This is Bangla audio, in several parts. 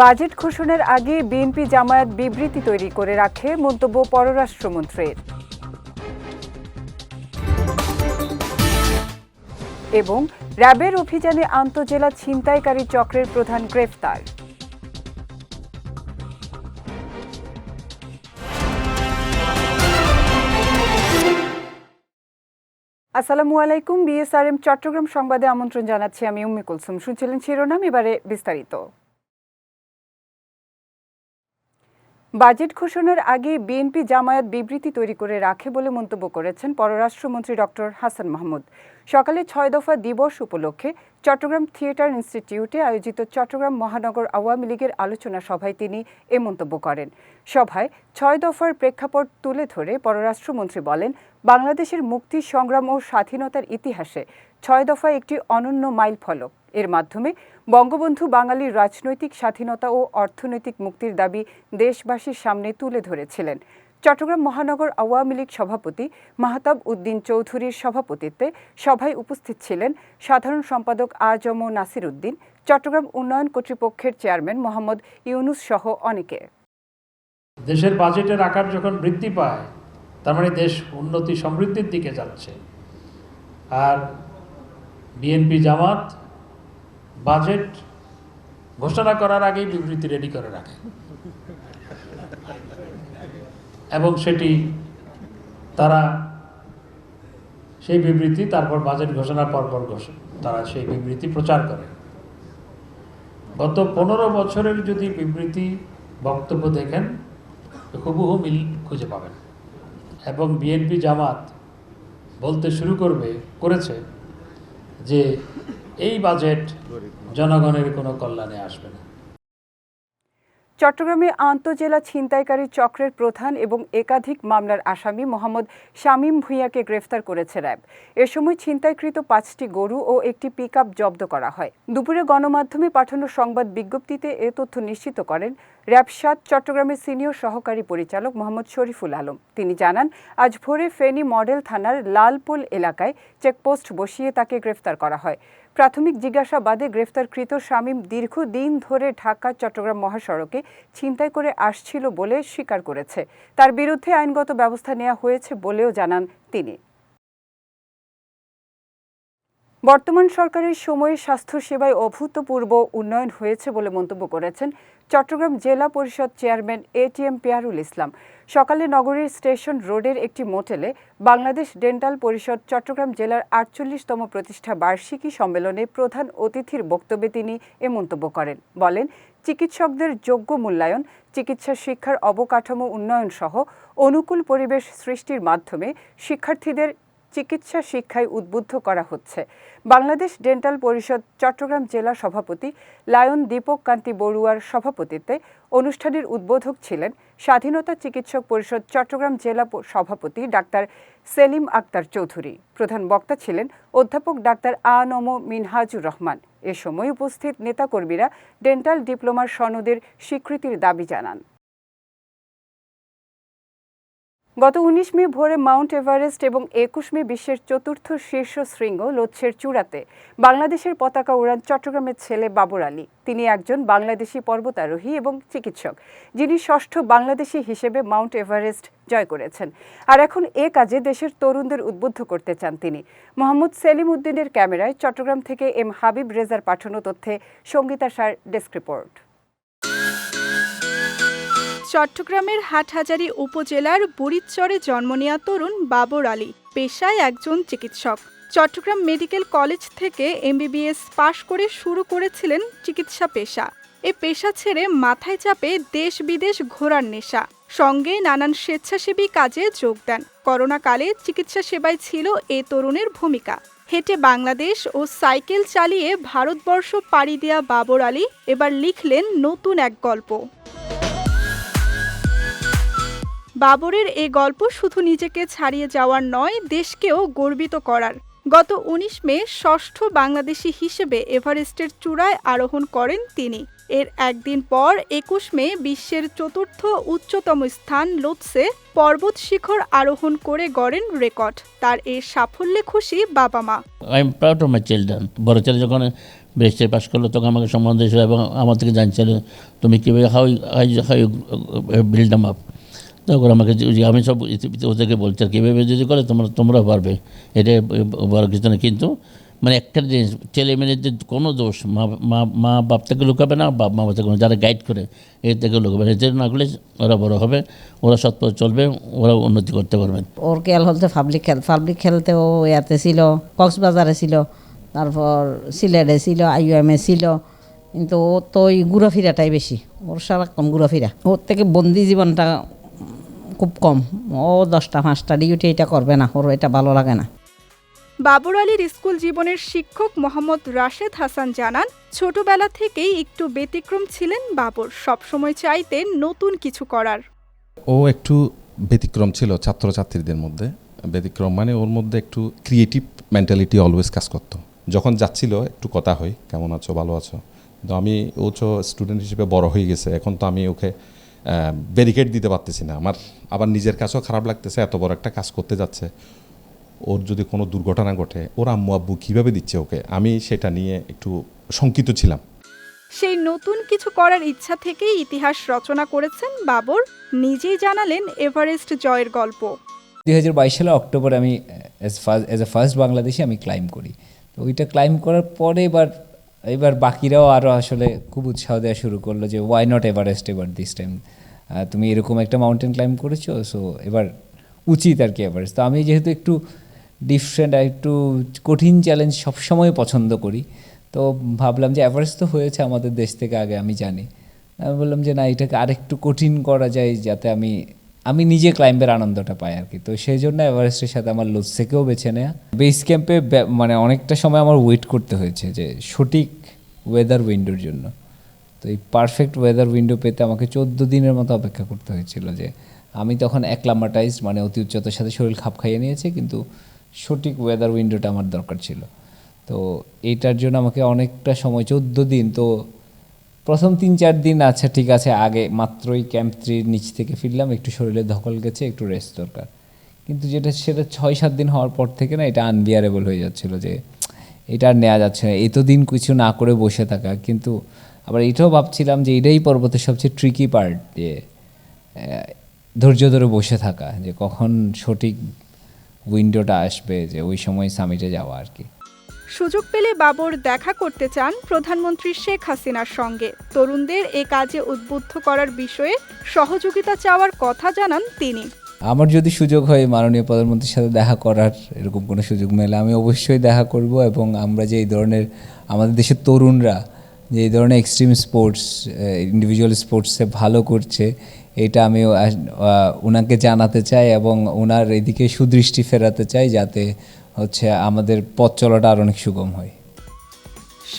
বাজেট ঘোষণার আগে বিএনপি জামায়াত বিবৃতি তৈরি করে রাখে মন্তব্য পররাষ্ট্রমন্ত্রীর এবং র্যাবের অভিযানে আন্তজেলা ছিনতাইকারী চক্রের প্রধান গ্রেফতার। আসসালামু আলাইকুম, বিএসআরএম চট্টগ্রাম সংবাদে আমন্ত্রণ জানাচ্ছি আমি উম্মি কুলসুম। শুনছিলেন শিরোনাম, এবারে বিস্তারিত। বাজেট ঘোষণার আগে বিএনপি জামায়াত বিবৃতি তৈরি করে রাখে বলে মন্তব্য করেছেন পররাষ্ট্রমন্ত্রী ডক্টর হাসান মাহমুদ। সকালে ছয় দফা দিবস উপলক্ষে চট্টগ্রাম থিয়েটার ইনস্টিটিউটে আয়োজিত চট্টগ্রাম মহানগর আওয়ামী লীগের আলোচনা সভায় তিনি এ মন্তব্য করেন। সভায় ছয় দফার প্রেক্ষাপট তুলে ধরে পররাষ্ট্রমন্ত্রী বলেন, বাংলাদেশের মুক্তি, সংগ্রাম ও স্বাধীনতার ইতিহাসে ছয় দফা একটি অনন্য মাইল ফলক এর মাধ্যমে বঙ্গবন্ধু বাঙালির রাজনৈতিক স্বাধীনতা ও অর্থনৈতিক মুক্তির দাবি দেশবাসীর সামনে তুলে ধরেছিলেন। চট্টগ্রাম মহানগর আওয়ামী লীগ সভাপতি মাহতাব উদ্দিন চৌধুরীর সভাপতিত্বে সভায় উপস্থিত ছিলেন সাধারণ সম্পাদক আজম নাসির উদ্দিন, চট্টগ্রাম উন্নয়ন কর্তৃপক্ষের চেয়ারম্যান মোহাম্মদ ইউনুস সহ অনেকে। দেশের বাজেটের আকার যখন বৃদ্ধি পায়, তার মানে দেশ উন্নতি, সমৃদ্ধির দিকে যাচ্ছে। আর বিএনপি জামাত বাজেট ঘোষণা করার আগেই বিবৃতি রেডি করে রাখে। এবং সেটি তারা সেই বিবৃতি, তারপর বাজেট ঘোষণার পরপর তারা সেই বিবৃতি প্রচার করে। গত পনেরো বছরের যদি বিবৃতি বক্তব্য দেখেন হুবহু মিল খুঁজে পাবেন। এবং বিএনপি জামাত বলতে শুরু করবে, করেছে যে এই বাজেট জনগণের কোনো কল্যাণে আসবে না। চট্টগ্রামে আন্তজেলা ছিনতাইকারী চক্রের প্রধান এবং একাধিক মামলার আসামি মোহাম্মদ শামীম ভূঁইয়াকে গ্রেফতার করেছে র্যাব। এ সময় ছিনতাইকৃত পাঁচটি গরু ও একটি পিক জব্দ করা হয়। দুপুরে গণমাধ্যমে পাঠানো সংবাদ বিজ্ঞপ্তিতে এ তথ্য নিশ্চিত করেন র্যাব সাত চট্টগ্রামের সিনিয়র সহকারী পরিচালক মোহাম্মদ শরীফুল আলম। তিনি জানান, আজ ভোরে ফেনী মডেল থানার লালপুল এলাকায় চেকপোস্ট বসিয়ে তাকে গ্রেফতার করা হয়। প্রাথমিক জিজ্ঞাসাবাদে গ্রেফতারকৃত শামীম দীর্ঘদিন ধরে ঢাকা, চট্টগ্রাম মহাসড়কে ছিনতাই করে আসছিল বলে স্বীকার করেছে। তার বিরুদ্ধে আইনগত ব্যবস্থা নেওয়া হয়েছে বলেও জানান তিনি। বর্তমান সরকারের সময়ে স্বাস্থ্যসেবায় অভূতপূর্ব উন্নয়ন হয়েছে বলে মন্তব্য করেছেন চট্টগ্রাম জেলা পরিষদ চেয়ারম্যান এটিএম পেয়ারুল ইসলাম। সকালে নগরীর স্টেশন রোডের একটি মোটেলে বাংলাদেশ ডেন্টাল পরিষদ চট্টগ্রাম জেলার আটচল্লিশতম প্রতিষ্ঠা বার্ষিকী সম্মেলনে প্রধান অতিথির বক্তব্যে তিনি এ মন্তব্য করেন। বলেন, চিকিৎসকদের যোগ্য মূল্যায়ন, চিকিৎসা শিক্ষার অবকাঠামো উন্নয়ন সহ অনুকূল পরিবেশ সৃষ্টির মাধ্যমে শিক্ষার্থীদের চিকিৎসা শিক্ষায় উদ্বুদ্ধ করা হচ্ছে। বাংলাদেশ ডেন্টাল পরিষদ চট্টগ্রাম জেলা সভাপতি লায়ন দীপক কান্তি বড়ুয়ার সভাপতিত্বে অনুষ্ঠানের উদ্বোধক ছিলেন স্বাধীনতা চিকিৎসক পরিষদ চট্টগ্রাম জেলা সভাপতি ডাক্তার সেলিম আক্তার চৌধুরী। প্রধান বক্তা ছিলেন অধ্যাপক ডাক্তার আ নম মিনহাজুর রহমান। এ সময় উপস্থিত নেতাকর্মীরা ডেন্টাল ডিপ্লোমার সনদের স্বীকৃতির দাবি জানান। গত উনিশ মে ভোরে মাউন্ট এভারেস্ট এবং একুশ মে বিশ্বের চতুর্থ শীর্ষ শৃঙ্গ লোচ্ছের চূড়াতে বাংলাদেশের পতাকা উড়ান চট্টগ্রামের ছেলে বাবর আলী। তিনি একজন বাংলাদেশি পর্বতারোহী এবং চিকিৎসক, যিনি ষষ্ঠ বাংলাদেশি হিসেবে মাউন্ট এভারেস্ট জয় করেছেন। আর এখন এ কাজে দেশের তরুণদের উদ্বুদ্ধ করতে চান তিনি। মোহাম্মদ সেলিম উদ্দিনের ক্যামেরায় চট্টগ্রাম থেকে এম হাবিব রেজার পাঠানো তথ্যে সঙ্গীতা সার, ডেস্ক রিপোর্ট। চট্টগ্রামের হাটহাজারী উপজেলার বুড়িচরে জন্ম নেওয়া তরুণ বাবর আলী, পেশায় একজন চিকিৎসক। চট্টগ্রাম মেডিকেল কলেজ থেকে এমবিবিএস পাশ করে শুরু করেছিলেন চিকিৎসা পেশা। এ পেশা ছেড়ে মাথায় চাপে দেশ বিদেশ ঘোরার নেশা। সঙ্গে নানান স্বেচ্ছাসেবী কাজে যোগ দেন। করোনাকালে চিকিৎসা সেবায় ছিল এ তরুণের ভূমিকা। হেঁটে বাংলাদেশ ও সাইকেল চালিয়ে ভারতবর্ষ পাড়ি দেয়া বাবর আলী এবার লিখলেন নতুন এক গল্প। বাবরের এ গল্প শুধু নিজেকে ছাড়িয়ে যাওয়ার নয়, দেশকেও গর্বিত করার। গত উনিশ মে ষষ্ঠ বাংলাদেশি হিসেবে এভারেস্টের চূড়ায় আরোহণ করেন তিনি। এর একদিন পর একুশ মে বিশ্বের চতুর্থ উচ্চতম স্থান লোৎসে পর্বত শিখর আরোহণ করে গড়েন রেকর্ড। তার এই সাফল্যে খুশি বাবা মা। I am proud of my children বড় ছেলে যখন ব্যারিস্টারি পাস করল, তখন আমাকে সম্মান এবং আমার থেকে জানছিল, তুমি কীভাবে হাউ হাই বিল্ড আপ তখন আমাকে আমি সব ওদেরকে বলছি, আর কীভাবে যদি করে, তোমরা তোমরা পারবে। এটা কিছু না কিন্তু মানে একটা জিনিস, ছেলে মেয়েদের কোনো দোষ, মা মা মা বাপ থেকে লুকাবে না, বাপ মা থেকে যারা গাইড করে এর থেকে লুকাবে না। না করলে ওরা বড় হবে, ওরা সৎপথ চলবে ওরা উন্নতি করতে পারবে। ওর খেল হলতে পাবলিক খেল পাবলিক খেলতে ও ইয়াতে ছিল, কক্সবাজারে ছিল, তারপর সিলেটে ছিল আইউএমে ছিল, কিন্তু ও তো ওই ঘুরাফিরাটাই বেশি। ওর সারাক্ষণ ঘুরাফিরা। ওর থেকে বন্দি জীবনটা খুব কম। ও দশটা পাঁচটা ডিউটি এটা করবে না ওর এটা ভালো লাগে না। বাবর আলীর স্কুল জীবনের শিক্ষক মোহাম্মদ রাশেদ হাসান জানান ছোটবেলা থেকেই একটু ব্যতিক্রম ছিলেন বাবর সবসময় চাইতেন নতুন কিছু করার। ও একটু ব্যতিক্রম ছিল ছাত্রছাত্রীদের মধ্যে। ব্যতিক্রম মানে ওর মধ্যে একটু ক্রিয়েটিভ মেন্টালিটি অলওয়েজ কাজ করতো। যখন যাচ্ছিল একটু কথা হয় কেমন আছো? ভালো আছো? তো আমি ও তো স্টুডেন্ট হিসেবে বড় হয়ে গেছে। এখন তো আমি ওকে ব্যারিকেড দিতে পারতেছি না। আমার আবার নিজের কাছেও খারাপ লাগতেছে এত বড় একটা কাজ করতে যাচ্ছে। ওর যদি কোনো দুর্ঘটনা ঘটে ওর আম্মু আব্বু কীভাবে দিচ্ছে ওকে? আমি সেটা নিয়ে একটু শঙ্কিত ছিলাম। সেই নতুন কিছু করার ইচ্ছা থেকেই ইতিহাস রচনা করেছেন বাবর। নিজেই জানালেন এভারেস্ট জয়ের গল্প। দুই হাজার বাইশ সালে অক্টোবর আমি as first as a first Bangladeshi আমি ক্লাইম করি। তো ওইটা ক্লাইম করার পরে এবার এবার বাকিরাও আরও আসলে খুব উৎসাহ দেওয়া শুরু করল যে ওয়াই নট এভারেস্ট এবার দিস টাইম তুমি এরকম একটা মাউন্টেন ক্লাইম করেছ সো এবার উচিত আর কি এভারেস্ট তো আমি যেহেতু একটু ডিফারেন্ট আর একটু কঠিন চ্যালেঞ্জ সবসময় পছন্দ করি, তো ভাবলাম যে এভারেস্ট তো হয়েছে আমাদের দেশ থেকে আগে, আমি জানি। আমি বললাম যে, না, এটাকে আরেকটু কঠিন করা যায় যাতে আমি আমি নিজে ক্লাইম্বের আনন্দটা পাই আর কি। তো সেই জন্য এভারেস্টের সাথে আমার লুজ থেকেও বেছে নেওয়া বেস ক্যাম্পে মানে অনেকটা সময় আমার ওয়েট করতে হয়েছে যে সঠিক ওয়েদার উইন্ডোর জন্য। তো এই পারফেক্ট ওয়েদার উইন্ডো পেতে আমাকে চোদ্দ দিনের মতো অপেক্ষা করতে হয়েছিল যে আমি তখন অ্যাক্লামাটাইজড মানে অতি উচ্চতার সাথে শরীর খাপ খাইয়ে নিয়েছে, কিন্তু সঠিক ওয়েদার উইন্ডোটা আমার দরকার ছিল। তো এইটার জন্য আমাকে অনেকটা সময়, চোদ্দ দিন, তো প্রথম তিন চার দিন আচ্ছা ঠিক আছে, আগে মাত্রই ক্যাম্প থ্রির নিচ থেকে ফিরলাম, একটু শরীরে ধকল গেছে, একটু রেস্ট দরকার। কিন্তু যেটা, সেটা ছয় সাত দিন হওয়ার পর থেকে না, এটা আনবিয়ারেবল হয়ে যাচ্ছিল যে, এটা আর নেওয়া যাচ্ছে না। এতদিন কিছু না করে বসে থাকা, কিন্তু আবার এটাও ভাবছিলাম যে, এটাই পর্বতের সবচেয়ে ট্রিকি পার্ট যে ধৈর্য ধরে বসে থাকা, যে কখন সঠিক উইন্ডোটা আসবে, যে ওই সময় সামিটে যাওয়া আর কি। সুযোগ পেলে বাবর দেখা করতে চান প্রধানমন্ত্রী শেখ হাসিনার সঙ্গে। তরুণদের এ কাজে উদ্বুদ্ধ করার বিষয়ে সহযোগিতা চাওয়ার কথা জানান তিনি। আমার যদি সুযোগ হয় মাননীয় প্রধানমন্ত্রীর সাথে দেখা করার এরকম কোনো সুযোগ মেলে, আমি অবশ্যই দেখা করব এবং আমরা যে এই ধরনের আমাদের দেশের তরুণরা, যে এই ধরনের এক্সট্রিম স্পোর্টস ইন্ডিভিজুয়াল স্পোর্টসে ভালো করছে, এটা আমি ওনাকে জানাতে চাই এবং ওনার এদিকে সুদৃষ্টি ফেরাতে চাই যাতে হচ্ছে আমাদের পথ চলাটা আর অনেক সুগম হয়।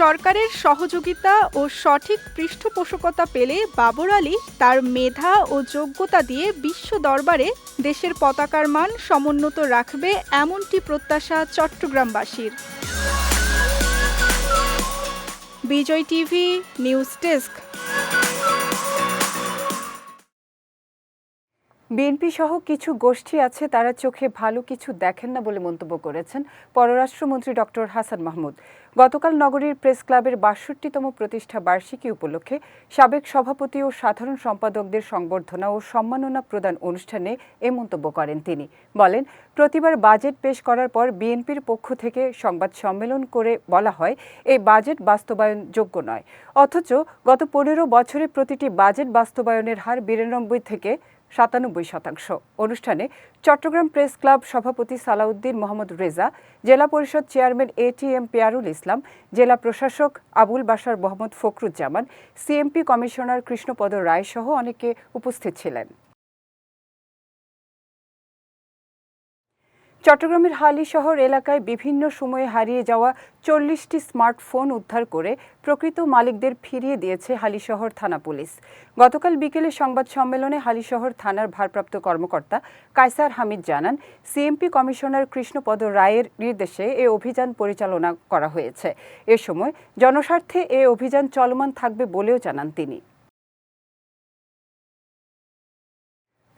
সরকারের সহযোগিতা ও সঠিক পৃষ্ঠপোষকতা পেলে বাবর আলী তার মেধা ও যোগ্যতা দিয়ে বিশ্ব দরবারে দেশের পতাকার মান সমুন্নত রাখবে এমনটি প্রত্যাশা চট্টগ্রামবাসীর। Bijoy TV, news desk. BNP সহ কিছু গোষ্ঠী আছে, তারা চোখে ভালো কিছু দেখেন না বলে মন্তব্য করেছেন পররাষ্ট্রমন্ত্রী ডক্টর হাসান মাহমুদ। গতকাল নগরীর প্রেস ক্লাবের বাষট্টিতম প্রতিষ্ঠা বার্ষিকী উপলক্ষে সাবেক সভাপতি ও সাধারণ সম্পাদকদের সংবর্ধনা ও সম্মাননা প্রদান অনুষ্ঠানে এ মন্তব্য করেন তিনি। বলেন, প্রতিবার বাজেট পেশ করার পর বিএনপির পক্ষ থেকে সংবাদ সম্মেলন করে বলা হয়, এই বাজেট বাস্তবায়ন যোগ্য নয়। অথচ গত পনেরো বছরে প্রতিটি বাজেট বাস্তবায়নের হার বিরানব্বই থেকে সাতানব্বই শতাংশ। অনুষ্ঠানে চট্টগ্রাম প্রেস ক্লাব সভাপতি সালাউদ্দিন মোহাম্মদ রেজা, জেলা পরিষদ চেয়ারম্যান এ টি এম পেয়ারুল ইসলাম, জেলা প্রশাসক আবুল বাসার মোহাম্মদ ফখরুজ্জামান সিএমপি কমিশনার কৃষ্ণপদ রায় সহ অনেকে উপস্থিত ছিলেন। চট্টগ্রামের হালি শহর এলাকায় বিভিন্ন সময়ে হারিয়ে যাওয়া চল্লিশটি স্মার্টফোন উদ্ধার করে প্রকৃত মালিকদের ফিরিয়ে দিয়েছে হালিশহর থানা পুলিশ। গতকাল বিকেলে সংবাদ সম্মেলনে হালিশহর থানার ভারপ্রাপ্ত কর্মকর্তা কায়সার হামিদ জানান, সিএমপি কমিশনার কৃষ্ণপদ রায়ের নির্দেশে এ অভিযান পরিচালনা করা হয়েছে। এ সময় জনস্বার্থে এ অভিযান চলমান থাকবে বলেও জানান তিনি।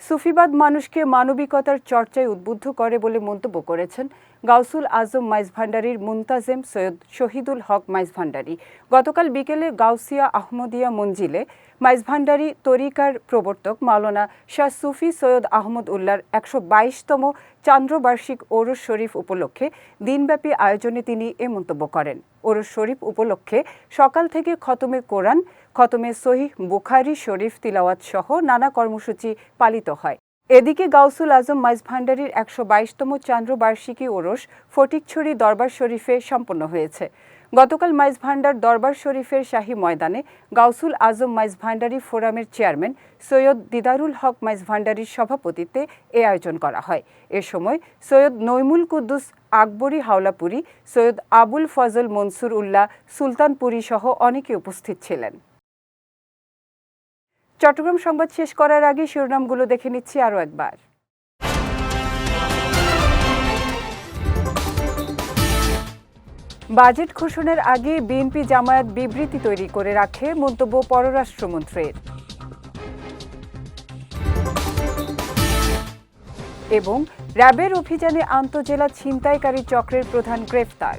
সুফিবাদ মানুষকে মানবিকতার চর্চায় উদ্বুদ্ধ করে বলে মন্তব্য করেছেন গাউসুল আজম মাইজ ভান্ডারির মুন্তাজেম সৈয়দ শহীদুল হক মাইজ ভান্ডারি। গতকাল বিকেলে গাউসিয়া আহমদিয়া মঞ্জিলে মাইজ ভান্ডারি তরিকার প্রবর্তক মাওলানা শাহ সুফি সৈয়দ আহমদ উল্লার একশো বাইশতম চান্দ্রবার্ষিক ওরস শরীফ উপলক্ষে দিনব্যাপী আয়োজনে তিনি এ মন্তব্য করেন। ওরস শরীফ উপলক্ষে সকাল থেকে খতমে কোরআন, খতমে সহিহ বুখারি শরীফ তিলাওয়াত সহ নানা কর্মসূচি পালিত হয়। এদিকে গাউসুল আজম মাইজ ভান্ডারির একশো বাইশতম চান্দ্রবার্ষিকী ওরস ফটিকছড়ি দরবার শরীফে সম্পন্ন হয়েছে। গতকাল মাইজ ভান্ডার দরবার শরীফের শাহী ময়দানে গাউসুল আজম মাইজ ভান্ডারি ফোরামের চেয়ারম্যান সৈয়দ দিদারুল হক মাইজ ভান্ডারির সভাপতিত্বে এ আয়োজন করা হয়। এ সময় সৈয়দ নৈমুল কুদ্দুস, আকবরী হাওলাপুরি, সৈয়দ আবুল ফজল মনসুর উল্লাহ, সুলতানপুরি সহ অনেকে উপস্থিত ছিলেন। চট্টগ্রাম সংবাদ শেষ করার আগে শিরোনামগুলো দেখে নিচ্ছি আরও একবার। বাজেট ঘোষণার আগে বিএনপি জামায়াত বিবৃতি তৈরি করে রাখে মন্তব্য পররাষ্ট্রমন্ত্রীর। এবং র্যাবের অভিযানে আন্তজেলা ছিনতাইকারী চক্রের প্রধান গ্রেফতার।